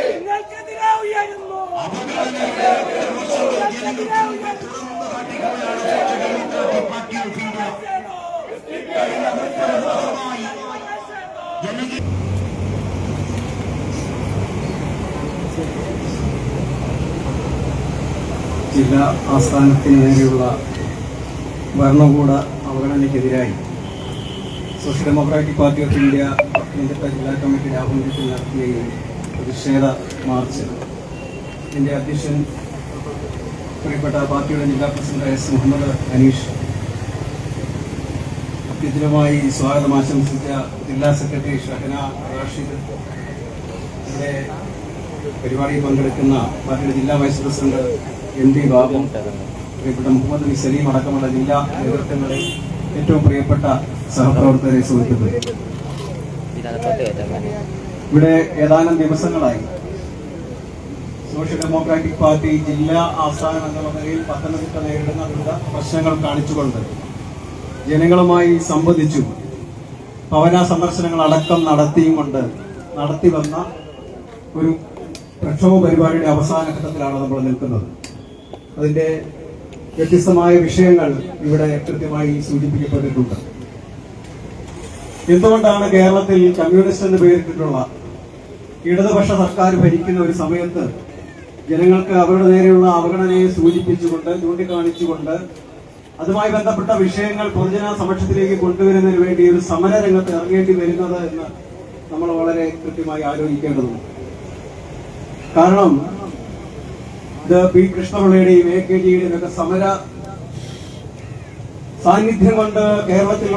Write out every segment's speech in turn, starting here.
നിങ്ങൾക്കെതിരെ ഉയരുന്നു. നിങ്ങൾക്കെതിരെ ഉയരുന്നു. ജില്ലാ ആസ്ഥാനത്തിന് നേരെയുള്ള ഭരണകൂട അവഗണനയ്ക്കെതിരായി social democratic party of India Pathanamthitta ജില്ലാ കമ്മിറ്റിയുടെ ആഭിമുഖ്യത്തിൽ നടത്തിയ ഈ പ്രതിഷേധ മാർച്ച്. എന്റെ അധ്യക്ഷൻ പ്രിയപ്പെട്ട പാർട്ടിയുടെ ജില്ലാ പ്രസിഡന്റ് എസ് മുഹമ്മദ് അനീഷ് അത്യുദ്ധമായി സ്വാഗതം ആശംസിച്ച ജില്ലാ സെക്രട്ടറി ഷഹന റാഷിദ്. ഇവിടെ പരിപാടിയിൽ പങ്കെടുക്കുന്ന പാർട്ടിയുടെ ജില്ലാ vice president M P Babu പ്രിയപ്പെട്ട മുഹമ്മദ് ബി സലീം അടക്കമുള്ള ജില്ലാ നേതൃത്വങ്ങളിൽ ഏറ്റവും പ്രിയപ്പെട്ട സഹപ്രവർത്തകരെ സുഹൃത്തുക്കളെ ഇവിടെ ഏതാനും ദിവസങ്ങളായി സോഷ്യൽ ഡെമോക്രാറ്റിക് പാർട്ടി ജില്ലാ ആസ്ഥാനം എന്നുള്ള നിലയിൽ പത്തനംതിട്ട നേരിടുന്ന വിവിധ പ്രശ്നങ്ങൾ കാണിച്ചുകൊണ്ട് ജനങ്ങളുമായി സംവദിച്ചു ഭവന സന്ദർശനങ്ങൾ അടക്കം നടത്തിയും കൊണ്ട് നടത്തി വന്ന ഒരു പ്രക്ഷോഭ പരിപാടിയുടെ അവസാന ഘട്ടത്തിലാണ് നമ്മൾ നിൽക്കുന്നത്. അതിന്റെ വ്യത്യസ്തമായ വിഷയങ്ങൾ ഇവിടെ കൃത്യമായി സൂചിപ്പിക്കപ്പെട്ടിട്ടുണ്ട്. എന്തുകൊണ്ടാണ് കേരളത്തിൽ കമ്മ്യൂണിസ്റ്റ് എന്ന് പേരിട്ടിട്ടുള്ള ഇടതുപക്ഷ സർക്കാർ ഭരിക്കുന്ന ഒരു സമയത്ത് ജനങ്ങൾക്ക് അവരുടെ നേരെയുള്ള അവഗണനയെ സൂചിപ്പിച്ചുകൊണ്ട് ചൂണ്ടിക്കാണിച്ചുകൊണ്ട് അതുമായി ബന്ധപ്പെട്ട വിഷയങ്ങൾ പൊതുജന സമക്ഷത്തിലേക്ക് കൊണ്ടുവരുന്നതിന് വേണ്ടി ഒരു സമര രംഗത്ത് ഇറങ്ങേണ്ടി വരുന്നത് എന്ന് നമ്മൾ വളരെ കൃത്യമായി ആലോചിക്കേണ്ടതുണ്ട്. കാരണം ഇത് പി കൃഷ്ണപിള്ളയുടെയും എ കെ ജിയുടെയും ഒക്കെ സമര സാന്നിധ്യം കൊണ്ട് കേരളത്തിൽ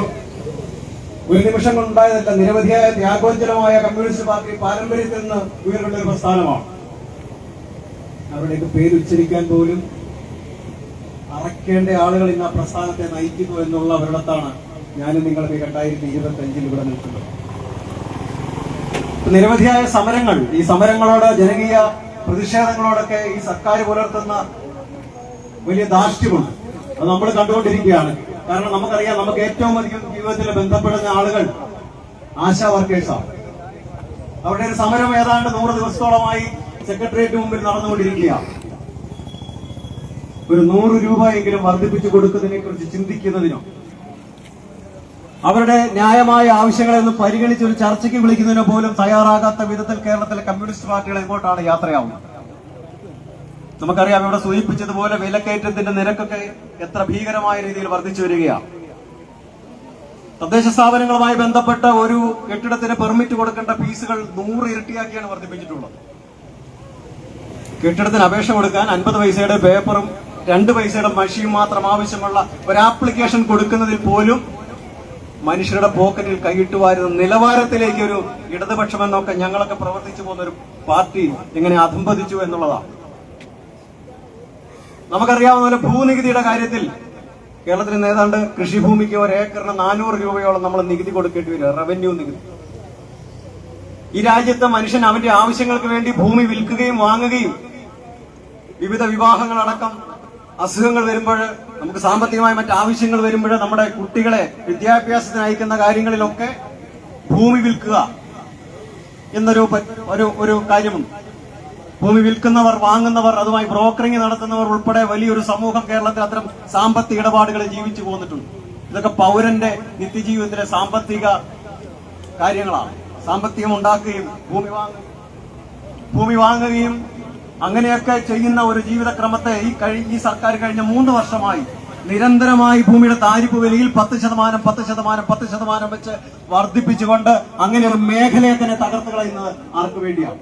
ഒരു നിമിഷം ഉണ്ടായതല്ല നിരവധിയായ ത്യാഗോജ്ജലമായ കമ്മ്യൂണിസ്റ്റ് പാർട്ടി പാരമ്പര്യത്തിൽ നിന്ന് ഉയർന്നുള്ള ഒരു പ്രസ്ഥാനമാണ്. അവരുടെയൊക്കെ പേര് ഉച്ചരിക്കാൻ പോലും അറക്കേണ്ട ആളുകൾ ഇന്ന് ആ പ്രസ്ഥാനത്തെ നയിക്കുന്നു എന്നുള്ള ഒരിടത്താണ് ഞാനും നിങ്ങൾക്ക് രണ്ടായിരത്തി ഇരുപത്തി അഞ്ചിൽ ഇവിടെ നിൽക്കുന്നത്. നിരവധിയായ സമരങ്ങൾ ഈ സമരങ്ങളോട് ജനകീയ പ്രതിഷേധങ്ങളോടൊക്കെ ഈ സർക്കാർ പുലർത്തുന്ന വലിയ ധാർഷ്ട്യമുണ്ട്. അത് നമ്മൾ കണ്ടുകൊണ്ടിരിക്കുകയാണ്. കാരണം നമുക്കറിയാം നമുക്ക് ഏറ്റവും അധികം ജീവിതത്തിൽ ബന്ധപ്പെടുന്ന ആളുകൾ ആശാ വർക്കേഴ്സാണ്. അവരുടെ ഒരു സമരം ഏതാണ്ട് നൂറ് ദിവസത്തോളമായി സെക്രട്ടേറിയറ്റ് മുമ്പിൽ നടന്നുകൊണ്ടിരിക്കുകയാണ്. ഒരു നൂറ് രൂപ എങ്കിലും വർദ്ധിപ്പിച്ചു കൊടുക്കുന്നതിനെ കുറിച്ച് ചിന്തിക്കുന്നതിനോ അവരുടെ ന്യായമായ ആവശ്യങ്ങളെ ഒന്ന് പരിഗണിച്ച് ഒരു ചർച്ചയ്ക്ക് വിളിക്കുന്നതിനോ പോലും തയ്യാറാകാത്ത വിധത്തിൽ കേരളത്തിലെ കമ്മ്യൂണിസ്റ്റ് പാർട്ടികൾ എങ്ങോട്ടാണ് യാത്രയാവുന്നത്? നമുക്കറിയാം ഇവിടെ സൂചിപ്പിച്ചതുപോലെ വിലക്കയറ്റത്തിന്റെ നിരക്കൊക്കെ എത്ര ഭീകരമായ രീതിയിൽ വർദ്ധിച്ചു വരികയാണ് തദ്ദേശ സ്ഥാപനങ്ങളുമായി ബന്ധപ്പെട്ട ഒരു കെട്ടിടത്തിന് പെർമിറ്റ് കൊടുക്കേണ്ട ഫീസുകൾ നൂറ് ഇരട്ടിയാക്കിയാണ് വർദ്ധിപ്പിച്ചിട്ടുള്ളത്. കെട്ടിടത്തിന് അപേക്ഷ കൊടുക്കാൻ അൻപത് പൈസയുടെ പേപ്പറും രണ്ട് പൈസയുടെ മഷിയും മാത്രം ആവശ്യമുള്ള ഒരു ആപ്ലിക്കേഷൻ കൊടുക്കുന്നതിൽ പോലും മനുഷ്യരുടെ പോക്കറ്റിൽ കൈയിട്ട് വാരുന്ന നിലവാരത്തിലേക്ക് ഒരു ഇടതുപക്ഷമെന്നൊക്കെ ഞങ്ങളൊക്കെ പ്രവർത്തിച്ചു പോകുന്ന ഒരു പാർട്ടി എങ്ങനെ അധംപതിച്ചു എന്നുള്ളതാണ്. നമുക്കറിയാവുന്ന പോലെ ഭൂനികുതിയുടെ കാര്യത്തിൽ കേരളത്തിൽ ഏതാണ്ട് കൃഷിഭൂമിക്ക് ഒരു ഏക്കറിന് നാനൂറ് രൂപയോളം നമ്മൾ നികുതി കൊടുക്കേണ്ടി വരിക റവന്യൂ നികുതി. ഈ രാജ്യത്തെ മനുഷ്യൻ അവന്റെ ആവശ്യങ്ങൾക്ക് വേണ്ടി ഭൂമി വിൽക്കുകയും വാങ്ങുകയും വിവിധ വിവാഹങ്ങളടക്കം അസുഖങ്ങൾ വരുമ്പോൾ നമുക്ക് സാമ്പത്തികമായ മറ്റ് ആവശ്യങ്ങൾ വരുമ്പോൾ നമ്മുടെ കുട്ടികളെ വിദ്യാഭ്യാസത്തിന് അയക്കുന്ന കാര്യങ്ങളിലൊക്കെ ഭൂമി വിൽക്കുക എന്നൊരു ഒരു ഒരു കാര്യമുണ്ട്. ഭൂമി വിൽക്കുന്നവർ വാങ്ങുന്നവർ അതുമായി ബ്രോക്കറിംഗ് നടത്തുന്നവർ ഉൾപ്പെടെ വലിയൊരു സമൂഹം കേരളത്തിൽ അത്തരം സാമ്പത്തിക ഇടപാടുകളിൽ ജീവിച്ചു പോന്നിട്ടുണ്ട്. ഇതൊക്കെ പൗരന്റെ നിത്യജീവിതത്തിലെ സാമ്പത്തിക കാര്യങ്ങളാണ്. സാമ്പത്തികം ഉണ്ടാക്കുകയും ഭൂമി വാങ്ങുകയും ഭൂമി വാങ്ങുകയും അങ്ങനെയൊക്കെ ചെയ്യുന്ന ഒരു ജീവിതക്രമത്തെ ഈ ഈ സർക്കാർ കഴിഞ്ഞ മൂന്ന് വർഷമായി നിരന്തരമായി ഭൂമിയുടെ താരിഫ് വിലയിൽ പത്ത് ശതമാനം പത്ത് ശതമാനം പത്ത് ശതമാനം വെച്ച് വർദ്ധിപ്പിച്ചുകൊണ്ട് അങ്ങനെ ഒരു മേഖലയെ തന്നെ തകർത്ത് കളയുന്നത് ആർക്ക് വേണ്ടിയാണ്?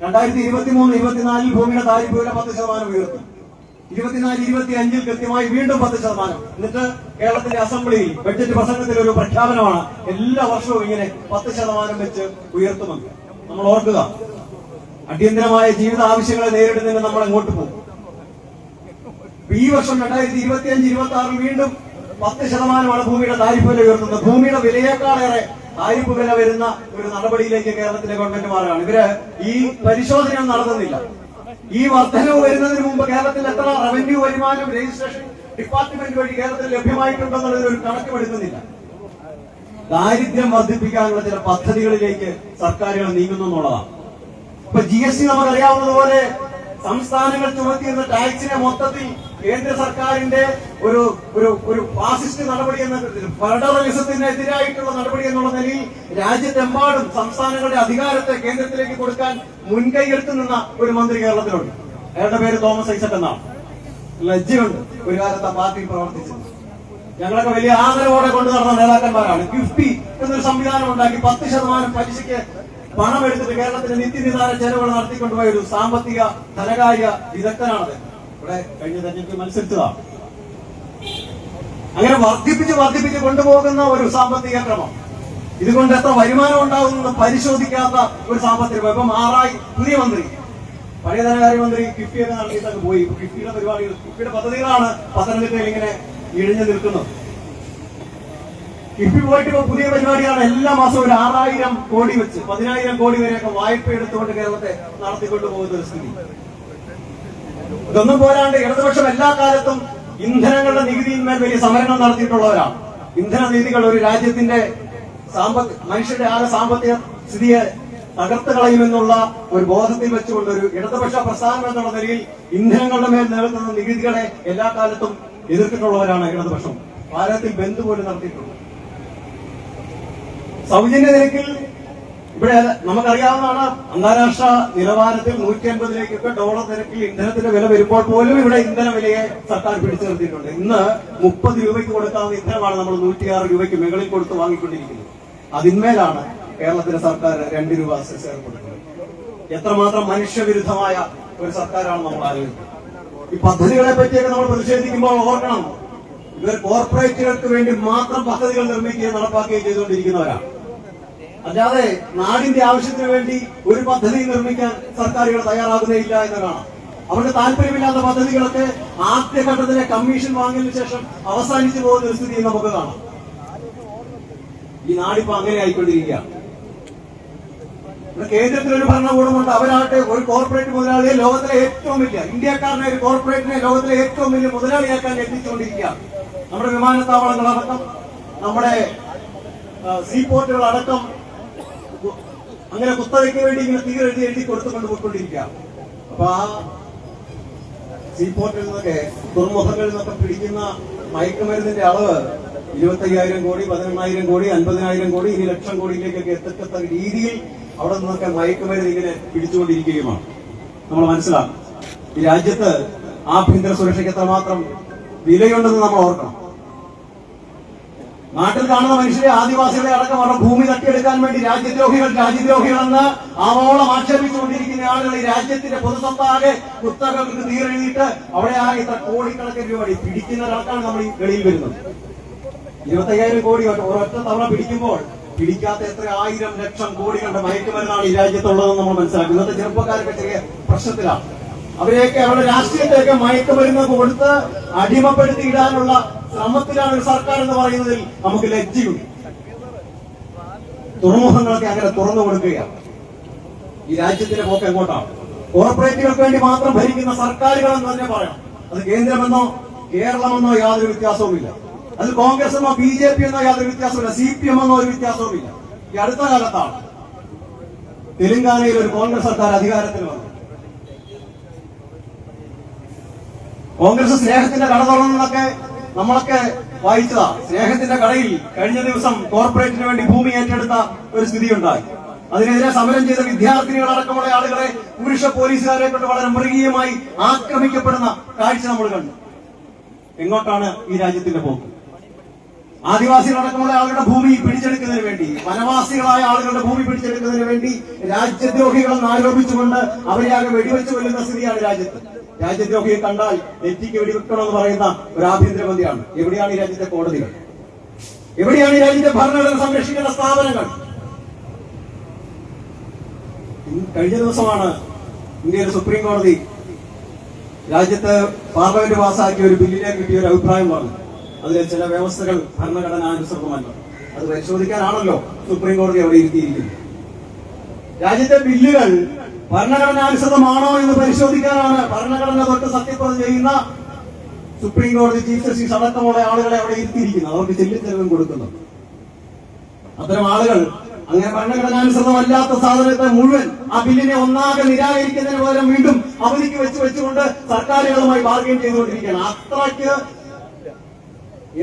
രണ്ടായിരത്തി ഇരുപത്തി മൂന്ന് ഇരുപത്തിനാലിൽ ഭൂമിയുടെ താരിഫ് പത്ത് ശതമാനം ഉയർത്തി ഇരുപത്തിനാല് ഇരുപത്തി അഞ്ചിൽ കൃത്യമായി വീണ്ടും പത്ത് ശതമാനം. എന്നിട്ട് കേരളത്തിന്റെ അസംബ്ലിയിൽ ബഡ്ജറ്റ് പ്രസംഗത്തിൽ ഒരു പ്രഖ്യാപനമാണ് എല്ലാ വർഷവും ഇങ്ങനെ പത്ത് ശതമാനം വെച്ച് ഉയർത്തുമെന്ന് നമ്മൾ ഓർക്കുക അടിയന്തരമായ ജീവിത ആവശ്യങ്ങളെ നേരിടുന്നതിന് നമ്മൾ അങ്ങോട്ട് പോകും. ഈ വർഷം രണ്ടായിരത്തി ഇരുപത്തി അഞ്ച് ഇരുപത്തി ആറിൽ വീണ്ടും പത്ത് ശതമാനമാണ് ഭൂമിയുടെ താരിഫ് ഉയർത്തുന്നത് ഭൂമിയുടെ വിലയേക്കാളേറെ താരിഫ് വില വരുന്ന ഒരു നടപടിയിലേക്ക് കേരളത്തിലെ ഗവൺമെന്റ് മാറുകയാണ്. ഇവർ ഈ പരിശോധന നടത്തുന്നില്ല. ഈ വർധനവ് വരുന്നതിന് മുമ്പ് കേരളത്തിൽ എത്ര റവന്യൂ വരുമാനം രജിസ്ട്രേഷൻ ഡിപ്പാർട്ട്മെന്റ് വഴി കേരളത്തിൽ ലഭ്യമായിട്ടുണ്ടെന്നുള്ളത് ഒരു കണക്കുമെടുക്കുന്നില്ല. ദാരിദ്ര്യം വർദ്ധിപ്പിക്കാനുള്ള ചില പദ്ധതികളിലേക്ക് സർക്കാരുകൾ നീങ്ങുന്നു എന്നുള്ളതാണ്. ഇപ്പൊ ജി എസ് ടി നമുക്കറിയാവുന്നതുപോലെ സംസ്ഥാനങ്ങൾ ചുമത്തിയിരുന്ന ടാക്സിനെ മൊത്തത്തിൽ കേന്ദ്ര സർക്കാരിന്റെ ഒരു ഒരു ഒരു ഫാസിസ്റ്റ് നടപടി എന്ന ഫെഡറലിസത്തിനെതിരായിട്ടുള്ള നടപടി എന്നുള്ള നിലയിൽ രാജ്യത്തെമ്പാടും സംസ്ഥാനങ്ങളുടെ അധികാരത്തെ കേന്ദ്രത്തിലേക്ക് കൊടുക്കാൻ മുൻകൈ എടുത്തു നിന്ന ഒരു മന്ത്രി കേരളത്തിലുണ്ട്. അയാളുടെ പേര് തോമസ് ഐസക് എന്നാണ്. ലജ്ജയുണ്ട്. ഒരു കാലത്ത് ആ പാർട്ടി പ്രവർത്തിച്ചത്. ഞങ്ങളൊക്കെ വലിയ ആദരവോടെ കൊണ്ടു നടന്ന നേതാക്കന്മാരാണ്. കിഫ്ബി എന്നൊരു സംവിധാനം ഉണ്ടാക്കി പത്ത് ശതമാനം പലിശയ്ക്ക് പണം എടുത്തിട്ട് കേരളത്തിന്റെ നിത്യനിധാന ചെലവുകൾ നടത്തിക്കൊണ്ടുപോയ ഒരു സാമ്പത്തിക ധനകാര്യ വിദഗ്ധനാണത്. ഇവിടെ കഴിഞ്ഞ തെരഞ്ഞെടുപ്പിൽ മത്സരിച്ചതാണ് അങ്ങനെ വർദ്ധിപ്പിച്ച് വർദ്ധിപ്പിച്ച് കൊണ്ടുപോകുന്ന ഒരു സാമ്പത്തിക ക്രമം ഇതുകൊണ്ട് എത്ര വരുമാനം ഉണ്ടാകുമെന്ന് പരിശോധിക്കാത്ത ഒരു സാമ്പത്തിക. ഇപ്പം ആറായി പുതിയ മന്ത്രി. പഴയ ധനകാര്യമന്ത്രി കിഫ്ബിയൊക്കെ നടത്തിയിട്ടൊക്കെ പോയി. കിഫ്ബിയുടെ പരിപാടികൾ കിഫ്ബിയുടെ പദ്ധതികളാണ് പത്തനംതിട്ടയിൽ ഇങ്ങനെ ഇഴിഞ്ഞു നിൽക്കുന്നത്. കിഫ്ബി പോയിട്ട് ഇപ്പൊ പുതിയ പരിപാടിയാണ് എല്ലാ മാസവും ഒരു ആറായിരം കോടി വെച്ച് പതിനായിരം കോടി വരെയൊക്കെ വായ്പ എടുത്തുകൊണ്ട് കേരളത്തെ നടത്തിക്കൊണ്ടു പോകുന്ന ഒരു സ്ഥിതി. ഇതൊന്നും പോരാണ്ട് ഇടതുപക്ഷം എല്ലാ കാലത്തും ഇന്ധനങ്ങളുടെ നികുതിയിന്മേൽ വലിയ സമരങ്ങൾ നടത്തിയിട്ടുള്ളവരാണ്. ഇന്ധന നികുതികൾ ഒരു രാജ്യത്തിന്റെ സാമ്പത്തിക മനുഷ്യരുടെ ആകെ സാമ്പത്തിക സ്ഥിതിയെ തകർത്ത് കളയുമെന്നുള്ള ഒരു ബോധത്തിൽ വെച്ചുകൊണ്ട് ഒരു ഇടതുപക്ഷ പ്രസ്ഥാനം എന്നുള്ള നിലയിൽ ഇന്ധനങ്ങളുടെ മേൽ നിലനിന്ന നികുതികളെ എല്ലാ കാലത്തും എതിർത്തിട്ടുള്ളവരാണ് ഇടതുപക്ഷം. ഭാരതത്തിൽ ബന്ധു പോലും നടത്തിയിട്ടുണ്ട്. സൗജന്യ നിരക്കിൽ ഇവിടെ നമുക്കറിയാവുന്നതാണ് അന്താരാഷ്ട്ര നിലവാരത്തിൽ നൂറ്റി അൻപതിലേക്കൊക്കെ ഡോളർ നിരക്കിൽ ഇന്ധനത്തിന്റെ വില വരുമ്പോൾ പോലും ഇവിടെ ഇന്ധന വിലയെ സർക്കാർ പിടിച്ചു നിർത്തിയിട്ടുണ്ട്. ഇന്ന് മുപ്പത് രൂപയ്ക്ക് കൊടുക്കാവുന്ന ഇന്ധനമാണ് നമ്മൾ നൂറ്റിയാറ് രൂപയ്ക്ക് മുകളിൽ കൊടുത്ത് വാങ്ങിക്കൊണ്ടിരിക്കുന്നത്. അതിന്മേലാണ് കേരളത്തിലെ സർക്കാർ രണ്ട് രൂപ സെസ് കൊടുക്കുന്നത്. എത്രമാത്രം മനുഷ്യവിരുദ്ധമായ ഒരു സർക്കാരാണ് നമ്മൾ ആലോചിക്കുന്നത്. ഈ പദ്ധതികളെ പറ്റിയൊക്കെ നമ്മൾ പ്രതിഷേധിക്കുമ്പോൾ ഓർക്കണം. ഇവർ കോർപ്പറേറ്റുകൾക്ക് വേണ്ടി മാത്രം പദ്ധതികൾ നിർമ്മിക്കുകയും നടപ്പാക്കുകയും ചെയ്തുകൊണ്ടിരിക്കുന്നവരാണ്. അല്ലാതെ നാടിന്റെ ആവശ്യത്തിന് വേണ്ടി ഒരു പദ്ധതി നിർമ്മിക്കാൻ സർക്കാരുകൾ തയ്യാറാകുന്നേയില്ല എന്നതാണ്. അവർക്ക് താല്പര്യമില്ലാത്ത പദ്ധതികളൊക്കെ ആദ്യഘട്ടത്തിലെ കമ്മീഷൻ വാങ്ങിയതിനു ശേഷം അവസാനിച്ചു പോകുന്ന ഒരു സ്ഥിതി നമുക്ക് കാണാം. ഈ നാടിപ്പോ അങ്ങനെ ആയിക്കൊണ്ടിരിക്കുകയാണ്. ഇവിടെ കേന്ദ്രത്തിൽ ഒരു ഭരണകൂടമുണ്ട്. അവരാകട്ടെ ഒരു കോർപ്പറേറ്റ് മുതലാളിയെ ലോകത്തിലെ ഏറ്റവും വലിയ ഇന്ത്യക്കാരനെ ഒരു കോർപ്പറേറ്റിനെ ലോകത്തിലെ ഏറ്റവും വലിയ മുതലാളിയാക്കാൻ എത്തിച്ചുകൊണ്ടിരിക്കുകയാണ് നമ്മുടെ വിമാനത്താവളങ്ങളടക്കം നമ്മുടെ സീപോർട്ടുകൾ അടക്കം കു- അങ്ങനെ കുത്തകയ്ക്ക് വേണ്ടി ഇങ്ങനെ തീരെ എഴുതി എഴുതി കൊടുത്തുകൊണ്ട് പോയിക്കൊണ്ടിരിക്കുക. അപ്പൊ ആ സീപോർട്ടിൽ നിന്നൊക്കെ തുറമുഖങ്ങളിൽ നിന്നൊക്കെ പിടിക്കുന്ന മയക്കുമരുന്നിന്റെ അളവ് ഇരുപത്തയ്യായിരം കോടി പതിനെണ്ണായിരം കോടി അൻപതിനായിരം കോടി ഇനി ലക്ഷം കോടിയിലേക്കൊക്കെ എത്തത്തക്ക രീതിയിൽ അവിടെ നിന്നൊക്കെ മയക്കുമരുന്ന് ഇങ്ങനെ പിടിച്ചുകൊണ്ടിരിക്കുകയുമാണ്. നമ്മൾ മനസ്സിലാക്കും ഈ രാജ്യത്ത് ആഭ്യന്തര സുരക്ഷയ്ക്ക് എത്രമാത്രം വിലയുണ്ടെന്ന് നമ്മൾ ഓർക്കണം. നാട്ടിൽ കാണുന്ന മനുഷ്യരെ ആദിവാസികളെ അടക്കം അവരുടെ ഭൂമി തട്ടിയെടുക്കാൻ വേണ്ടി രാജ്യദ്രോഹികൾ രാജ്യദ്രോഹികളെന്ന് ആവോളം ആക്ഷേപിച്ചുകൊണ്ടിരിക്കുന്ന ആളുകൾ ഈ രാജ്യത്തിന്റെ പൊതുസ്വത്താകെ പുസ്തകങ്ങൾക്ക് തീരെഴുതിയിട്ട് അവിടെ ആ ഇത്ര കോടിക്കണക്കിന് രൂപ പിടിക്കുന്ന ഒരാൾക്കാണ് നമ്മൾ ഈ വെളിയിൽ വരുന്നത്. ഇരുപത്തയ്യായിരം കോടി ഒരൊറ്റ തവണ പിടിക്കുമ്പോൾ പിടിക്കാത്ത എത്ര ആയിരം ലക്ഷം കോടികളുടെ മയക്കുമരുന്നാണ് ഈ രാജ്യത്തുള്ളതെന്ന് നമ്മൾ മനസ്സിലാക്കും. ഇന്നത്തെ ചെറുപ്പക്കാരൊക്കെ ചെറിയ പ്രശ്നത്തിലാണ്. അവരെയൊക്കെ അവരുടെ രാഷ്ട്രീയത്തെയൊക്കെ മയക്കുമരുന്ന് കൊടുത്ത് അടിമപ്പെടുത്തി ഇടാനുള്ള ശ്രമത്തിലാണ് ഒരു സർക്കാർ എന്ന് പറയുന്നതിൽ നമുക്ക് ലജ്ജയുണ്ട്. തുറമുഖങ്ങളൊക്കെ അങ്ങനെ തുറന്നു കൊടുക്കുകയാണ്. ഈ രാജ്യത്തിന്റെ പോക്ക് എങ്ങോട്ടാണ്? കോർപ്പറേറ്റുകൾക്ക് വേണ്ടി മാത്രം ഭരിക്കുന്ന സർക്കാരുകൾ എന്ന് തന്നെ പറയാം. അത് കേന്ദ്രമെന്നോ കേരളമെന്നോ യാതൊരു വ്യത്യാസവുമില്ല. അത് കോൺഗ്രസ് എന്നോ ബി ജെ പി എന്നോ യാതൊരു വ്യത്യാസവുമില്ല. സി പി എം എന്നോ ഒരു വ്യത്യാസവുമില്ല. ഈ അടുത്ത കാലത്താണ് തെലങ്കാനയിൽ ഒരു കോൺഗ്രസ് സർക്കാർ അധികാരത്തിൽ വന്നു കോൺഗ്രസ് സ്നേഹത്തിന്റെ കട തുറന്നതൊക്കെ നമ്മളൊക്കെ വായിച്ചതാ. സ്നേഹത്തിന്റെ കടയിൽ കഴിഞ്ഞ ദിവസം കോർപ്പറേറ്റിന് വേണ്ടി ഭൂമി ഏറ്റെടുത്ത ഒരു സ്ഥിതി ഉണ്ടായി. അതിനെതിരെ സമരം ചെയ്ത വിദ്യാർത്ഥിനികൾ അടക്കമുള്ള ആളുകളെ പുരുഷ പോലീസുകാരെ കൊണ്ട് വളരെ മൃഗീയമായി ആക്രമിക്കപ്പെടുന്ന കാഴ്ച നമ്മൾ കണ്ടു. എങ്ങോട്ടാണ് ഈ രാജ്യത്തിന്റെ പോക്ക്? ആദിവാസികളടക്കമുള്ള ആളുകളുടെ ഭൂമി പിടിച്ചെടുക്കുന്നതിന് വേണ്ടി വനവാസികളായ ആളുകളുടെ ഭൂമി പിടിച്ചെടുക്കുന്നതിന് വേണ്ടി രാജ്യദ്രോഹികളെന്ന് ആരോപിച്ചുകൊണ്ട് അവരെ ആകെ വെടിവെച്ച് കൊല്ലുന്ന സ്ഥിതിയാണ് രാജ്യത്ത്. രാജ്യദ്രോഹിയെ കണ്ടാൽ നെറ്റിക്ക് വെടിവെക്കണമെന്ന് പറയുന്ന ഒരു ആഭ്യന്തരമന്ത്രിയാണ്. എവിടെയാണ് ഈ രാജ്യത്തെ കോടതികൾ? എവിടെയാണ് ഈ രാജ്യത്തെ ഭരണഘടന സംരക്ഷിക്കുന്ന സ്ഥാപനങ്ങൾ? കഴിഞ്ഞ ദിവസമാണ് ഇന്ത്യയുടെ സുപ്രീം കോടതി രാജ്യത്ത് പാർലമെന്റ് പാസാക്കിയ ഒരു ബില്ലിനെ കിട്ടിയ ഒരു അഭിപ്രായം പറഞ്ഞു. അതിലെ ചില വ്യവസ്ഥകൾ ഭരണഘടനാനുസൃതമല്ല അത് പരിശോധിക്കാനാണല്ലോ സുപ്രീം കോടതി അവിടെ ഇരുത്തിയിരിക്കുന്നത്. രാജ്യത്തെ ബില്ലുകൾ ഭരണഘടനാനുസൃതമാണോ എന്ന് പരിശോധിക്കാനാണ് ഭരണഘടന തൊട്ട് സത്യപ്രതി ചെയ്യുന്ന സുപ്രീം കോടതി ചീഫ് ജസ്റ്റിസ് അടക്കമുള്ള ആളുകളെ അവിടെ ഇരുത്തിയിരിക്കുന്നത്. അവർക്ക് ചെല്ലിച്ചെലവും കൊടുക്കുന്നു. അത്തരം ആളുകൾ അങ്ങനെ ഭരണഘടനാനുസൃതമല്ലാത്ത സാധനത്തെ മുഴുവൻ ആ ബില്ലിനെ ഒന്നാകെ നിരാകരിക്കുന്നതിന് പകരം വീണ്ടും അവധിക്ക് വെച്ച് വെച്ചുകൊണ്ട് സർക്കാരുകളുമായി ബാർഗൈൻ ചെയ്തുകൊണ്ടിരിക്കുകയാണ്. അത്രയ്ക്ക്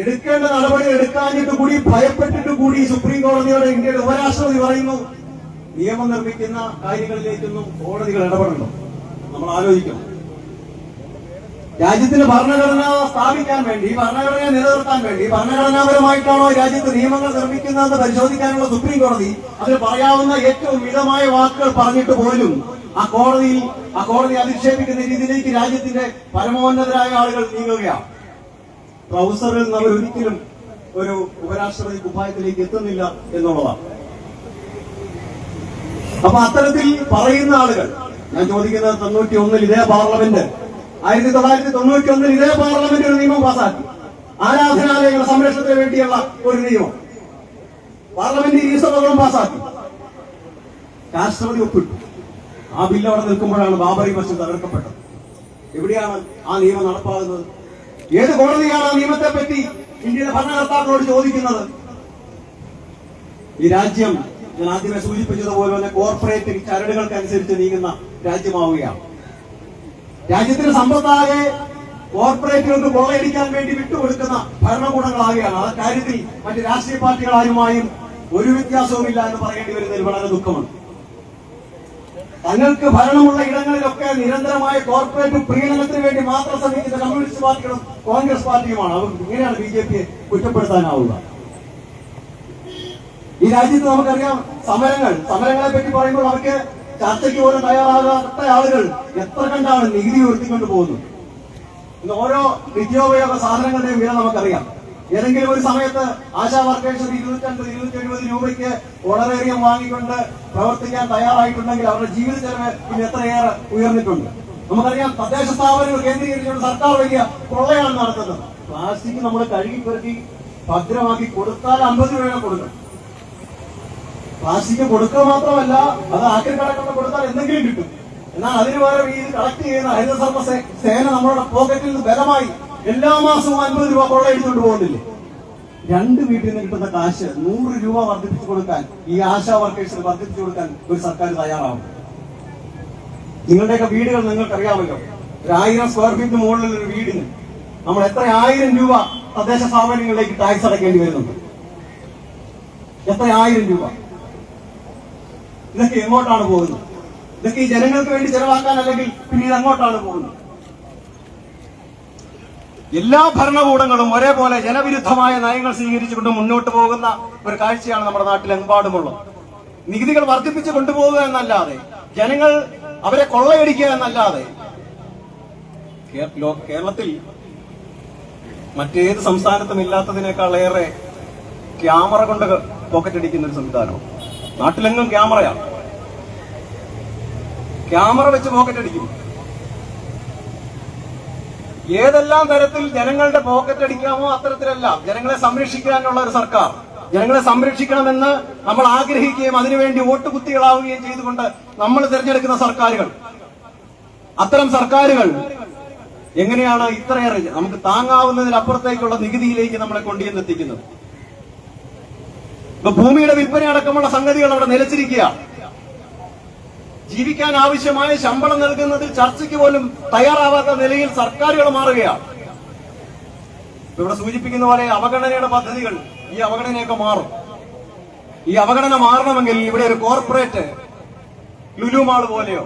എടുക്കേണ്ട നടപടി എടുക്കാഞ്ഞിട്ട് കൂടി ഭയപ്പെട്ടിട്ട് കൂടി സുപ്രീം കോടതിയോട് ഇന്ത്യയുടെ ഉപരാഷ്ട്രപതി പറയുന്നു. നിയമം നിർമ്മിക്കുന്ന കാര്യങ്ങളിലേക്കൊന്നും കോടതികൾ ഇടപെടണം. നമ്മൾ ആലോചിക്കണം. രാജ്യത്തിന്റെ ഭരണഘടന സ്ഥാപിക്കാൻ വേണ്ടി ഈ ഭരണഘടനയെ നിലനിർത്താൻ വേണ്ടി ഭരണഘടനാപരമായിട്ടാണോ രാജ്യത്ത് നിയമങ്ങൾ നിർമ്മിക്കുന്നതെന്ന് പരിശോധിക്കാനുള്ള സുപ്രീം കോടതി അതിൽ പറയാവുന്ന ഏറ്റവും മിതമായ വാക്കുകൾ പറഞ്ഞിട്ട് പോലും ആ കോടതിയിൽ ആ കോടതി അധിക്ഷേപിക്കുന്ന രീതിയിലേക്ക് രാജ്യത്തിന്റെ പരമോന്നതരായ ആളുകൾ നീങ്ങുകയാണ്. ട്രൗസറിൽ നിന്ന് അവർ ഒരിക്കലും ഒരു ഉപരാഷ്ട്രപതി കുപ്പായത്തിലേക്ക് എത്തുന്നില്ല എന്നുള്ളതാണ്. അപ്പൊ അത്തരത്തിൽ പറയുന്ന ആളുകൾ ഞാൻ ചോദിക്കുന്നത് തൊണ്ണൂറ്റി ഒന്നിൽ ഇതേ പാർലമെന്റ് ആയിരത്തി തൊള്ളായിരത്തി തൊണ്ണൂറ്റി ഒന്നിൽ ഇതേ പാർലമെന്റ് ഒരു നിയമം പാസാക്കി. ആരാധനാലയങ്ങളുടെ സംരക്ഷണത്തിന് വേണ്ടിയുള്ള ഒരു നിയമം. പാർലമെന്റ് ഈ സഭകളും പാസാക്കി. രാഷ്ട്രപതി ഒപ്പിട്ടു. ആ ബില്ല് അവിടെ നിൽക്കുമ്പോഴാണ് ബാബറി മസ്ജിദ് തകർക്കപ്പെട്ടത്. എവിടെയാണ് ആ നിയമം നടപ്പാകുന്നത്? ഏത് കോടതിയാണ് ആ നിയമത്തെ പറ്റി ഇന്ത്യയിലെ ഭരണകർത്താക്കളോട് ചോദിക്കുന്നത്? ഈ രാജ്യം ഞാൻ ആദ്യമേ സൂചിപ്പിച്ചതുപോലെ തന്നെ കോർപ്പറേറ്റ് ചരടുകൾക്കനുസരിച്ച് നീങ്ങുന്ന രാജ്യമാവുകയാണ്. രാജ്യത്തിന്റെ സമ്പത്താകെ കോർപ്പറേറ്റുകൾക്ക് കൊള്ളയടിക്കാൻ വേണ്ടി വിട്ടുകൊടുക്കുന്ന ഭരണകൂടങ്ങളാകുകയാണ് ആ കാര്യത്തിൽ മറ്റ് രാഷ്ട്രീയ പാർട്ടികളാരുമായും ഒരു വ്യത്യാസവുമില്ല എന്ന് പറയേണ്ടി വരുന്നതിൽ വളരെ ദുഃഖമാണ്. തങ്ങൾക്ക് ഭരണമുള്ള ഇടങ്ങളിലൊക്കെ നിരന്തരമായ കോർപ്പറേറ്റ് പ്രീണനത്തിന് വേണ്ടി മാത്രം ശ്രമിക്കുന്ന കമ്മ്യൂണിസ്റ്റ് പാർട്ടികളും കോൺഗ്രസ് പാർട്ടിയുമാണ്. അവർ ഇങ്ങനെയാണ് ബി ജെ പിയെ കുറ്റപ്പെടുത്താനാവുക. ഈ രാജ്യത്ത് നമുക്കറിയാം സമരങ്ങൾ. സമരങ്ങളെ പറ്റി പറയുമ്പോൾ അവർക്ക് ചർച്ചയ്ക്ക് പോലും തയ്യാറാകാത്ത ആളുകൾ എത്ര കണ്ടാണ് നികുതി ഉയർത്തിക്കൊണ്ട് പോകുന്നത്? ഇന്ന് ഓരോ നിത്യോപയോഗ സാധനങ്ങളുടെയും വില നമുക്കറിയാം. ഏതെങ്കിലും ഒരു സമയത്ത് ആശാ വർക്കേഴ്സ് ഇരുന്നൂറ്റമ്പത് ഇരുന്നൂറ്റി എഴുപത് രൂപയ്ക്ക് വളരെയധികം വാങ്ങിക്കൊണ്ട് പ്രവർത്തിക്കാൻ തയ്യാറായിട്ടുണ്ടെങ്കിൽ അവരുടെ ജീവിത ചെലവ് പിന്നെ എത്രയേറെ ഉയർന്നിട്ടുണ്ട്. നമുക്കറിയാം തദ്ദേശ സ്ഥാപനങ്ങൾ കേന്ദ്രീകരിച്ചുകൊണ്ട് സർക്കാർ വലിയ കൊള്ളയാണ് നടത്തുന്നത്. പ്ലാസ്റ്റിക് നമ്മൾ കഴുകി പെറുക്കി ഭദ്രമാക്കി കൊടുത്താൽ അമ്പത് രൂപ കൊടുക്കണം. പ്ലാസ്റ്റിക് കൊടുക്കുക മാത്രമല്ല അത് ആക്രി കടക്കുന്ന കൊടുത്താൽ എന്തെങ്കിലും കിട്ടും. എന്നാൽ അതിന് പകരം ഈ കളക്ട് ചെയ്യുന്ന ഹരിതസർമ്മ സേ- സേന നമ്മളുടെ പോക്കറ്റിൽ നിന്ന് ബലമായി എല്ലാ മാസവും അൻപത് രൂപ കൊള്ളയടിച്ചുകൊണ്ട് പോകുന്നില്ലേ രണ്ട് വീട്ടിൽ നിന്ന് കിട്ടുന്ന കാശ് നൂറ് രൂപ വർദ്ധിപ്പിച്ചു കൊടുക്കാൻ ഈ ആശാ വർക്കേഴ്സിന് വർദ്ധിപ്പിച്ചു കൊടുക്കാൻ ഒരു സർക്കാർ തയ്യാറാവും. നിങ്ങളുടെയൊക്കെ വീടുകൾ നിങ്ങൾക്കറിയാമല്ലോ. ഒരു ആയിരം സ്ക്വയർ ഫീറ്റിന് മുകളിലുള്ള ഒരു വീടിന് നമ്മൾ എത്ര ആയിരം രൂപ തദ്ദേശ സ്ഥാപനങ്ങളിലേക്ക് ടാക്സ് അടയ്ക്കേണ്ടി വരുന്നുണ്ട്? എത്ര ആയിരം രൂപ? ഇതൊക്കെ എങ്ങോട്ടാണ് പോകുന്നത്? ഇതൊക്കെ ഈ ജനങ്ങൾക്ക് വേണ്ടി ചെലവാക്കാൻ അല്ലെങ്കിൽ പിന്നെ ഇത് അങ്ങോട്ടാണ് പോകുന്നത്? എല്ലാ ഭരണകൂടങ്ങളും ഒരേപോലെ ജനവിരുദ്ധമായ നയങ്ങൾ സ്വീകരിച്ചുകൊണ്ട് മുന്നോട്ട് പോകുന്ന ഒരു കാഴ്ചയാണ് നമ്മുടെ നാട്ടിലെമ്പാടുമുള്ളത്. നികുതികൾ വർദ്ധിപ്പിച്ച് കൊണ്ടുപോകുക എന്നല്ലാതെ ജനങ്ങൾ അവരെ കൊള്ളയടിക്കുക എന്നല്ലാതെ കേരളത്തിൽ മറ്റേത് സംസ്ഥാനത്തും ഇല്ലാത്തതിനേക്കാൾ ഏറെ ക്യാമറ കൊണ്ട് പോക്കറ്റടിക്കുന്ന ഒരു സംവിധാനമാണ്. നാട്ടിലെങ്ങും ക്യാമറയാണ് ക്യാമറ വെച്ച് പോക്കറ്റ് അടിക്കും. ഏതെല്ലാം തരത്തിൽ ജനങ്ങളുടെ പോക്കറ്റ് അടിക്കാമോ അത്തരത്തിലെല്ലാം ജനങ്ങളെ സംരക്ഷിക്കാനുള്ള ഒരു സർക്കാർ. ജനങ്ങളെ സംരക്ഷിക്കണമെന്ന് നമ്മൾ ആഗ്രഹിക്കുകയും അതിനുവേണ്ടി വോട്ടുകുത്തികളാവുകയും ചെയ്തുകൊണ്ട് നമ്മൾ തിരഞ്ഞെടുക്കുന്ന സർക്കാരുകൾ. അത്തരം സർക്കാരുകൾ എങ്ങനെയാണ് ഇത്രയേറെ നമുക്ക് താങ്ങാവുന്നതിനപ്പുറത്തേക്കുള്ള നികുതിയിലേക്ക് നമ്മളെ കൊണ്ടുചെന്നെത്തിക്കുന്നത്? ഇപ്പൊ ഭൂമിയുടെ വിൽപ്പന അടക്കമുള്ള സംഗതികൾ അവിടെ നിലച്ചിരിക്കുകയാണ് ജീവിക്കാൻ ആവശ്യമായ ശമ്പളം നൽകുന്നതിൽ ചർച്ചയ്ക്ക് പോലും തയ്യാറാവാത്ത നിലയിൽ സർക്കാരുകൾ മാറുകയാണ്. ഇവിടെ സൂചിപ്പിക്കുന്ന പോലെ അവഗണനയുടെ പദ്ധതികൾ ഈ അവഗണനയൊക്കെ മാറും. ഈ അവഗണന മാറണമെങ്കിൽ ഇവിടെ ഒരു കോർപ്പറേറ്റ് ലുലുമാൾ പോലെയോ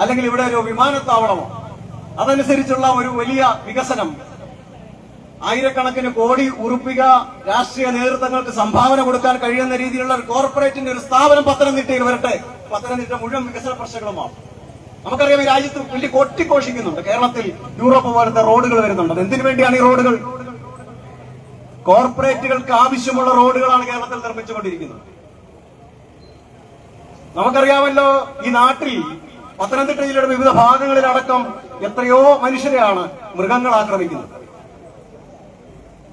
അല്ലെങ്കിൽ ഇവിടെ ഒരു വിമാനത്താവളമോ അതനുസരിച്ചുള്ള ഒരു വലിയ വികസനം ആയിരക്കണക്കിന് കോടി ഉറുപ്പിക രാഷ്ട്രീയ നേതൃത്വങ്ങൾക്ക് സംഭാവന കൊടുക്കാൻ കഴിയുന്ന രീതിയിലുള്ള ഒരു കോർപ്പറേറ്റിന്റെ ഒരു സ്ഥാപനം പത്തനംതിട്ടയിൽ വരട്ടെ. പത്തനംതിട്ട മുഴുവൻ വികസന പ്രശ്നങ്ങളുമാണ് നമുക്കറിയാം ഈ രാജ്യത്ത് വലിയ കൊട്ടിഘോഷിക്കുന്നുണ്ട്. കേരളത്തിൽ യൂറോപ്പ് പോലത്തെ റോഡുകൾ വരുന്നുണ്ട്. എന്തിനു വേണ്ടിയാണ് ഈ റോഡുകൾ? കോർപ്പറേറ്റുകൾക്ക് ആവശ്യമുള്ള റോഡുകളാണ് കേരളത്തിൽ നിർമ്മിച്ചുകൊണ്ടിരിക്കുന്നത്. നമുക്കറിയാമല്ലോ ഈ നാട്ടിൽ പത്തനംതിട്ട ജില്ലയുടെ വിവിധ ഭാഗങ്ങളിലടക്കം എത്രയോ മനുഷ്യരെയാണ് മൃഗങ്ങൾ ആക്രമിക്കുന്നത്.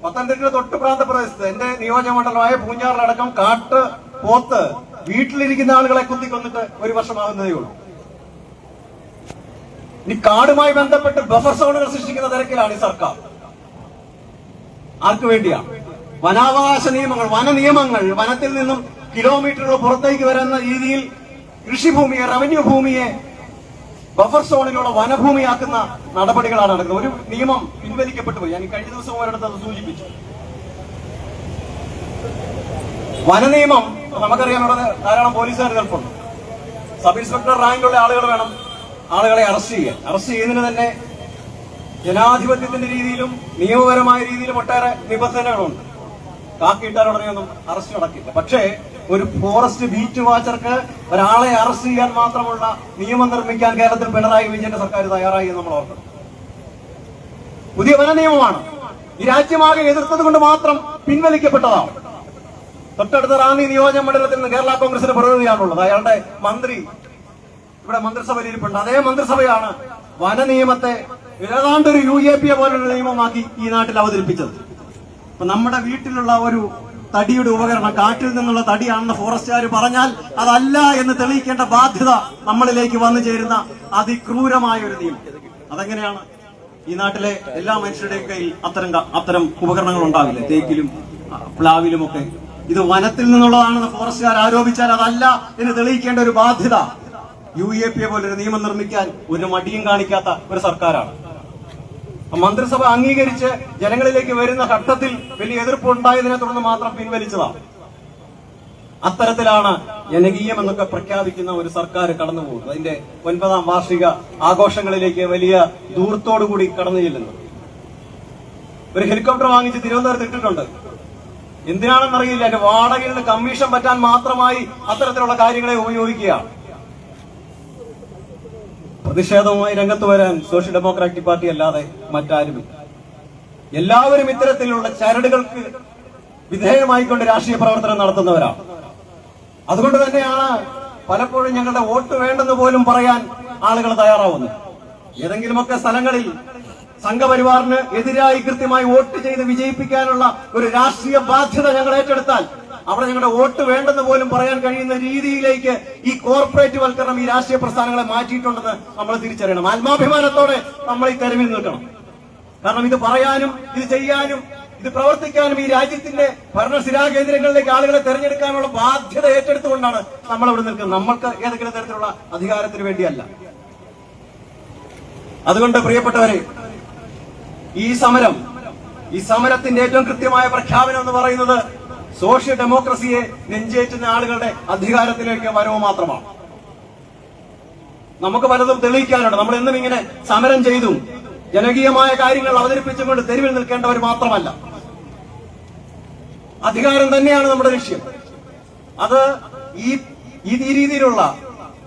പത്തനംതിട്ട തൊട്ട് പ്രാന്ത പ്രദേശത്ത് എന്റെ നിയോജകമണ്ഡലമായ പൂഞ്ഞാറിലടക്കം കാട്ട് പോത്ത് വീട്ടിലിരിക്കുന്ന ആളുകളെ കുത്തിക്കൊന്നിട്ട് ഒരു വർഷമാകുന്നതേ ഉള്ളൂ. ഇനി കാടുമായി ബന്ധപ്പെട്ട് ബഫർ സോണുകൾ സൃഷ്ടിക്കുന്ന തിരക്കിലാണ് ഈ സർക്കാർ. ആർക്കു വേണ്ടിയാണ് വനാവകാശ നിയമങ്ങൾ വന നിയമങ്ങൾ. വനത്തിൽ നിന്നും കിലോമീറ്ററുകൾ പുറത്തേക്ക് വരുന്ന രീതിയിൽ കൃഷിഭൂമിയെ റവന്യൂ ഭൂമിയെ ബഫർ സോണിലുള്ള വനഭൂമിയാക്കുന്ന നടപടികളാണ് നടക്കുന്നത്. ഒരു നിയമം പിൻവലിക്കപ്പെട്ടു പോയി. ഞാൻ കഴിഞ്ഞ ദിവസം ഒരിടത്ത് അത് സൂചിപ്പിച്ചു. വനനിയമം നമുക്കറിയാം ഇവിടെ ധാരാളം പോലീസുകാർ നിൽപ്പുണ്ട് സബ് ഇൻസ്പെക്ടർ റാങ്കിലുള്ള ആളുകൾ വേണം ആളുകളെ അറസ്റ്റ് ചെയ്യാൻ. അറസ്റ്റ് ചെയ്യുന്നതിന് തന്നെ ജനാധിപത്യത്തിന്റെ രീതിയിലും നിയമപരമായ രീതിയിലും ഒട്ടേറെ നിബന്ധനകളുണ്ട്. കാക്കിയിട്ടാൽ ഉടനെയൊന്നും അറസ്റ്റ് നടക്കില്ല. പക്ഷേ ഒരു ഫോറസ്റ്റ് ബീച്ച് വാച്ചർക്ക് ഒരാളെ അറസ്റ്റ് ചെയ്യാൻ മാത്രമുള്ള നിയമം നിർമ്മിക്കാൻ കേരളത്തിൽ പിണറായി വിജയന്റെ സർക്കാർ തയ്യാറായി എന്ന് നമ്മൾ ഓർക്കണം പുതിയ വന നിയമമാണ്. ഈ രാജ്യമാകെ എതിർത്തത് കൊണ്ട് മാത്രം പിൻവലിക്കപ്പെട്ടതാണ്. തൊട്ടടുത്ത റാന്നി നിയോജക മണ്ഡലത്തിൽ നിന്ന് കേരള കോൺഗ്രസിന്റെ പ്രതിനിധിയാണുള്ളത്. അയാളുടെ മന്ത്രി ഇവിടെ മന്ത്രിസഭയിൽ ഇരിപ്പുണ്ട് അതേ മന്ത്രിസഭയാണ് വന നിയമത്തെ ഏതാണ്ട് ഒരു യു എ പി പോലുള്ള നിയമമാക്കി ഈ നാട്ടിൽ അവതരിപ്പിച്ചത്. നമ്മുടെ വീട്ടിലുള്ള ഒരു തടിയുടെ ഉപകരണം കാറ്റിൽ നിന്നുള്ള തടിയാണെന്ന് ഫോറസ്റ്റുകാർ പറഞ്ഞാൽ അതല്ല എന്ന് തെളിയിക്കേണ്ട ബാധ്യത നമ്മളിലേക്ക് വന്നു ചേരുന്ന അതിക്രൂരമായ ഒരു നിയമം. അതെങ്ങനെയാണ്? ഈ നാട്ടിലെ എല്ലാ മനുഷ്യരുടെയും കയ്യിൽ അത്തരം അത്തരം ഉപകരണങ്ങൾ ഉണ്ടാവില്ല? തേക്കിലും പ്ലാവിലും ഒക്കെ. ഇത് വനത്തിൽ നിന്നുള്ളതാണെന്ന് ഫോറസ്റ്റുകാർ ആരോപിച്ചാൽ അതല്ല എന്ന് തെളിയിക്കേണ്ട ഒരു ബാധ്യത. യു എ പി എ പോലൊരു നിയമം നിർമ്മിക്കാൻ ഒരു മടിയും കാണിക്കാത്ത ഒരു സർക്കാരാണ്. മന്ത്രിസഭ അംഗീകരിച്ച് ജനങ്ങളിലേക്ക് വരുന്ന ഘട്ടത്തിൽ വലിയ എതിർപ്പ് ഉണ്ടായതിനെ തുടർന്ന് മാത്രം പിൻവലിച്ചതാണ് അത്തരത്തിലാണ് ജനകീയം എന്നൊക്കെ പ്രഖ്യാപിക്കുന്ന ഒരു സർക്കാർ കടന്നു പോകുന്നത്. അതിന്റെ ഒൻപതാം വാർഷിക ആഘോഷങ്ങളിലേക്ക് വലിയ ദൂരത്തോടുകൂടി കടന്നു ചെല്ലുന്നത് ഒരു ഹെലികോപ്റ്റർ വാങ്ങിച്ച് തിരുവനന്തപുരത്ത് ഇട്ടിട്ടുണ്ട്. എന്തിനാണെന്നറിയില്ല. എന്റെ വാടകയിൽ കമ്മീഷൻ പറ്റാൻ മാത്രമായി അത്തരത്തിലുള്ള കാര്യങ്ങളെ ഉപയോഗിക്കുകയാണ്. പ്രതിഷേധവുമായി രംഗത്ത് വരാൻ സോഷ്യൽ ഡെമോക്രാറ്റിക് പാർട്ടി അല്ലാതെ മറ്റാരുമില്ല. എല്ലാവരും ഇത്തരത്തിലുള്ള ചരടുകൾക്ക് വിധേയമായിക്കൊണ്ട് രാഷ്ട്രീയ പ്രവർത്തനം നടത്തുന്നവരാണ്. അതുകൊണ്ട് തന്നെയാണ് പലപ്പോഴും ഞങ്ങളുടെ വോട്ട് വേണ്ടെന്ന് പോലും പറയാൻ ആളുകൾ തയ്യാറാവുന്നത്. ഏതെങ്കിലുമൊക്കെ സ്ഥലങ്ങളിൽ സംഘപരിവാറിന് എതിരായി കൃത്യമായി വോട്ട് ചെയ്ത് വിജയിപ്പിക്കാനുള്ള ഒരു രാഷ്ട്രീയ ബാധ്യത ഞങ്ങൾ ഏറ്റെടുത്താൽ അവിടെ ഞങ്ങളുടെ വോട്ട് വേണ്ടെന്ന് പോലും പറയാൻ കഴിയുന്ന രീതിയിലേക്ക് ഈ കോർപ്പറേറ്റ് വൽക്കരണം ഈ രാഷ്ട്രീയ പ്രസ്ഥാനങ്ങളെ മാറ്റിയിട്ടുണ്ടെന്ന് നമ്മൾ തിരിച്ചറിയണം. ആത്മാഭിമാനത്തോടെ നമ്മൾ ഈ തെരുവിൽ നിൽക്കണം. കാരണം ഇത് പറയാനും ഇത് ചെയ്യാനും ഇത് പ്രവർത്തിക്കാനും ഈ രാജ്യത്തിന്റെ ഭരണസിരാ കേന്ദ്രങ്ങളിലേക്ക് ആളുകളെ തെരഞ്ഞെടുക്കാനുള്ള ബാധ്യത ഏറ്റെടുത്തുകൊണ്ടാണ് നമ്മൾ ഇവിടെ നിൽക്കുന്നത്. നമ്മൾക്ക് ഏതെങ്കിലും തരത്തിലുള്ള അധികാരത്തിന് വേണ്ടിയല്ല. അതുകൊണ്ട് പ്രിയപ്പെട്ടവരെ ഈ സമരം ഈ സമരത്തിന്റെ ഏറ്റവും കൃത്യമായ പ്രഖ്യാപനം എന്ന് പറയുന്നത് സോഷ്യൽ ഡെമോക്രസിയെ നെഞ്ചേറ്റുന്ന ആളുകളുടെ അധികാരത്തിലേക്ക് വരവ് മാത്രമാണ്. നമുക്ക് പലതും തെളിയിക്കാനുണ്ട്. നമ്മൾ എന്നും ഇങ്ങനെ സമരം ചെയ്തും ജനകീയമായ കാര്യങ്ങൾ അവതരിപ്പിച്ചുകൊണ്ട് തെരുവിൽ നിൽക്കേണ്ടവർ മാത്രമല്ല. അധികാരം തന്നെയാണ് നമ്മുടെ ലക്ഷ്യം. അത് ഈ രീതിയിലുള്ള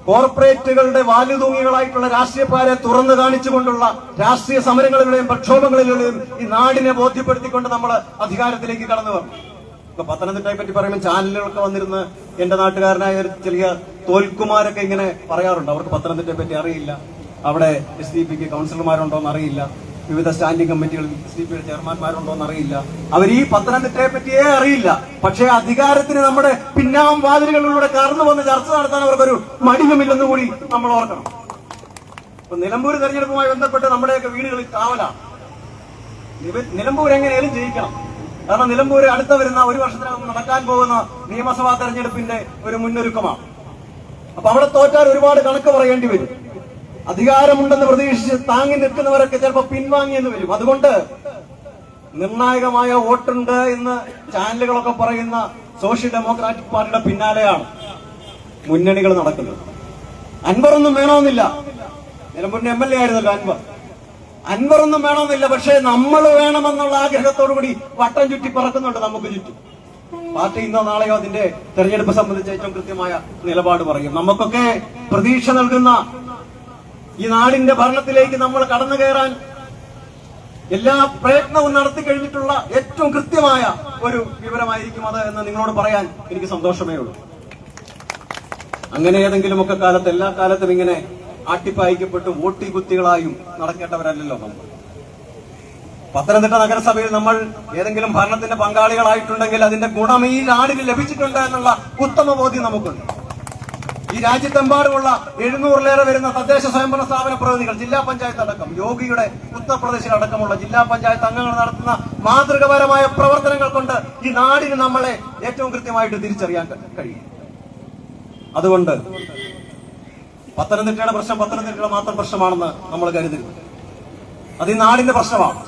കോർപ്പറേറ്റുകളുടെ വാലുതൂങ്ങികളായിട്ടുള്ള രാഷ്ട്രീയക്കാരെ തുറന്നു കാണിച്ചുകൊണ്ടുള്ള രാഷ്ട്രീയ സമരങ്ങളിലൂടെയും പ്രക്ഷോഭങ്ങളിലൂടെയും ഈ നാടിനെ ബോധ്യപ്പെടുത്തിക്കൊണ്ട് നമ്മൾ അധികാരത്തിലേക്ക് കടന്നു വന്നു. ഇപ്പൊ പത്തനംതിട്ടയെ പറ്റി പറയുമ്പോൾ ചാനലുകളൊക്കെ വന്നിരുന്ന് എന്റെ നാട്ടുകാരനായ ചെറിയ തോൽക്കുമാരൊക്കെ ഇങ്ങനെ പറയാറുണ്ട്. അവർക്ക് പത്തനംതിട്ടയെ പറ്റി അറിയില്ല. അവിടെ എസ് ഡി പിക്ക് കൗൺസിലർമാരുണ്ടോ എന്ന് അറിയില്ല. വിവിധ സ്റ്റാൻഡിംഗ് കമ്മിറ്റികളിൽ എസ് ഡി പിയുടെ ചെയർമാൻമാരുണ്ടോ എന്ന് അറിയില്ല. അവർ ഈ പത്തനംതിട്ടയെ പറ്റിയേ അറിയില്ല. പക്ഷേ അധികാരത്തിന് നമ്മുടെ പിന്നാം വാതിലുകളിലൂടെ കടന്നു വന്ന് ചർച്ച നടത്താൻ അവർക്കൊരു മടിയുമില്ലെന്ന് കൂടി നമ്മൾ ഓർക്കണം. ഇപ്പൊ നിലമ്പൂർ തെരഞ്ഞെടുപ്പുമായി ബന്ധപ്പെട്ട് നമ്മുടെയൊക്കെ വീടുകളിൽ കാവലാണ് നിലമ്പൂർ എങ്ങനെയാലും ജയിക്കണം. കാരണം നിലമ്പൂർ അടുത്ത വരുന്ന ഒരു വർഷത്തിനകം നടക്കാൻ പോകുന്ന നിയമസഭാ തെരഞ്ഞെടുപ്പിന്റെ ഒരു മുന്നൊരുക്കമാണ്. അപ്പൊ അവിടെ തോറ്റാൽ ഒരുപാട് കണക്ക് പറയേണ്ടി വരും. അധികാരമുണ്ടെന്ന് പ്രതീക്ഷിച്ച് താങ്ങി നിൽക്കുന്നവരൊക്കെ ചിലപ്പോൾ പിൻവാങ്ങിയെന്ന് വരും. അതുകൊണ്ട് നിർണായകമായ വോട്ടുണ്ട് എന്ന് ചാനലുകളൊക്കെ പറയുന്ന സോഷ്യൽ ഡെമോക്രാറ്റിക് പാർട്ടിയുടെ പിന്നാലെയാണ് മുന്നണികൾ നടക്കുന്നത്. അൻവറൊന്നും വേണമെന്നില്ല. നിലമ്പൂരിന്റെ എം എൽ എ ആയിരുന്നല്ലോ അൻവർ. അൻവറൊന്നും വേണമെന്നില്ല പക്ഷേ നമ്മൾ വേണമെന്നുള്ള ആഗ്രഹത്തോടു കൂടി വട്ടം ചുറ്റി പറക്കുന്നുണ്ട് നമുക്ക് ചുറ്റും. പാർട്ടി ഇന്നോ നാളെയോ അതിന്റെ തെരഞ്ഞെടുപ്പ് സംബന്ധിച്ച് ഏറ്റവും കൃത്യമായ നിലപാട് പറയും. നമുക്കൊക്കെ പ്രതീക്ഷ നൽകുന്ന ഈ നാടിന്റെ ഭരണത്തിലേക്ക് നമ്മൾ കടന്നു കയറാൻ എല്ലാ പ്രയത്നവും നടത്തി കഴിഞ്ഞിട്ടുള്ള ഏറ്റവും കൃത്യമായ ഒരു വിവരമായിരിക്കും അത് എന്ന് നിങ്ങളോട് പറയാൻ എനിക്ക് സന്തോഷമേ ഉള്ളൂ. അങ്ങനെ ഏതെങ്കിലുമൊക്കെ കാലത്ത് എല്ലാ കാലത്തും ഇങ്ങനെ ആട്ടിപ്പായിക്കപ്പെട്ട് വോട്ടി കുത്തികളായും നടക്കേണ്ടവരല്ലല്ലോ നമ്മൾ. പത്തനംതിട്ട നഗരസഭയിൽ നമ്മൾ ഏതെങ്കിലും ഭരണത്തിന്റെ പങ്കാളികളായിട്ടുണ്ടെങ്കിൽ അതിന്റെ ഗുണം ഈ നാടിന് ലഭിച്ചിട്ടുണ്ട് എന്നുള്ള ഉത്തമ ബോധ്യം നമുക്കുണ്ട്. ഈ രാജ്യത്തെമ്പാടുമുള്ള എഴുന്നൂറിലേറെ വരുന്ന തദ്ദേശ സ്വയംഭരണ സ്ഥാപന പ്രതിനിധികൾ ജില്ലാ പഞ്ചായത്ത് അടക്കം യോഗിയുടെ ഉത്തർപ്രദേശിൽ അടക്കമുള്ള ജില്ലാ പഞ്ചായത്ത് അംഗങ്ങൾ നടത്തുന്ന മാതൃകപരമായ പ്രവർത്തനങ്ങൾ കൊണ്ട് ഈ നാടിന് നമ്മളെ ഏറ്റവും കൃത്യമായിട്ട് തിരിച്ചറിയാൻ കഴിയും. അതുകൊണ്ട് പത്തനംതിട്ടയുടെ പ്രശ്നം പത്തനംതിട്ടയുടെ മാത്രം പ്രശ്നമാണെന്ന് നമ്മൾ കരുതരുത്. അത് ഈ നാടിന്റെ പ്രശ്നമാണ്.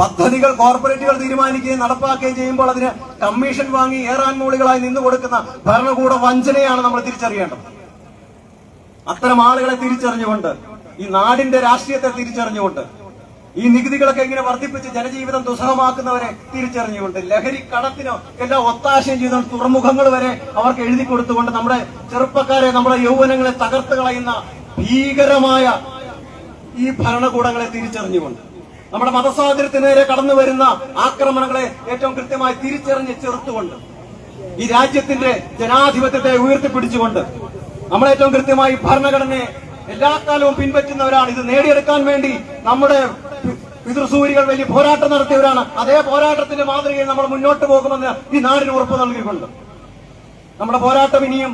പദ്ധതികൾ കോർപ്പറേറ്റുകൾ തീരുമാനിക്കുകയും നടപ്പാക്കുകയും ചെയ്യുമ്പോൾ അതിന് കമ്മീഷൻ വാങ്ങി ഏറാൻ മൂളികളായി നിന്നു കൊടുക്കുന്ന ഭരണകൂട വഞ്ചനയാണ് നമ്മൾ തിരിച്ചറിയേണ്ടത്. അത്തരം ആളുകളെ തിരിച്ചറിഞ്ഞുകൊണ്ട് ഈ നാടിന്റെ രാഷ്ട്രീയത്തെ തിരിച്ചറിഞ്ഞുകൊണ്ട് ഈ നികുതികളൊക്കെ ഇങ്ങനെ വർദ്ധിപ്പിച്ച് ജനജീവിതം ദുസ്സഹമാക്കുന്നവരെ തിരിച്ചറിഞ്ഞുകൊണ്ട് ലഹരി കടത്തിനോ എല്ലാ ഒത്താശയം ചെയ്ത തുറമുഖങ്ങൾ വരെ അവർക്ക് എഴുതി കൊടുത്തുകൊണ്ട് നമ്മുടെ ചെറുപ്പക്കാരെ നമ്മുടെ യൗവനങ്ങളെ തകർത്ത് കളയുന്ന ഭീകരമായ ഈ ഭരണകൂടങ്ങളെ തിരിച്ചറിഞ്ഞുകൊണ്ട് നമ്മുടെ മതസ്വാതന്ത്ര്യത്തിന് നേരെ കടന്നു വരുന്ന ആക്രമണങ്ങളെ ഏറ്റവും കൃത്യമായി തിരിച്ചറിഞ്ഞ് ചെറുത്തുകൊണ്ട് ഈ രാജ്യത്തിന്റെ ജനാധിപത്യത്തെ ഉയർത്തിപ്പിടിച്ചുകൊണ്ട് നമ്മളേറ്റവും കൃത്യമായി ഭരണഘടനയെ എല്ലാ കാലവും പിൻപറ്റുന്നവരാണ്. ഇത് നേടിയെടുക്കാൻ വേണ്ടി നമ്മുടെ പിതൃസൂരികൾ വലിയ പോരാട്ടം നടത്തിയവരാണ്. അതേ പോരാട്ടത്തിന്റെ മാതൃകയിൽ നമ്മൾ മുന്നോട്ട് പോകുമെന്ന് ഈ നാടിന് ഉറപ്പ് നൽകിക്കൊണ്ട്. നമ്മുടെ പോരാട്ടം ഇനിയും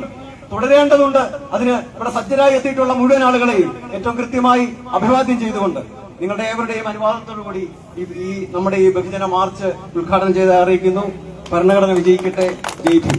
തുടരേണ്ടതുണ്ട്. അതിന് ഇവിടെ സജ്ജരായി എത്തിയിട്ടുള്ള മുഴുവൻ ആളുകളെയും ഏറ്റവും കൃത്യമായി അഭിവാദ്യം ചെയ്തുകൊണ്ട് നിങ്ങളുടെ ഏവരുടെയും അനുവാദത്തോടുകൂടി കൂടി ഈ നമ്മുടെ ഈ ബഹുജന മാർച്ച് ഉദ്ഘാടനം ചെയ്ത് അറിയിക്കുന്നു. ഭരണഘടന വിജയിക്കട്ടെ. ജയിക്കും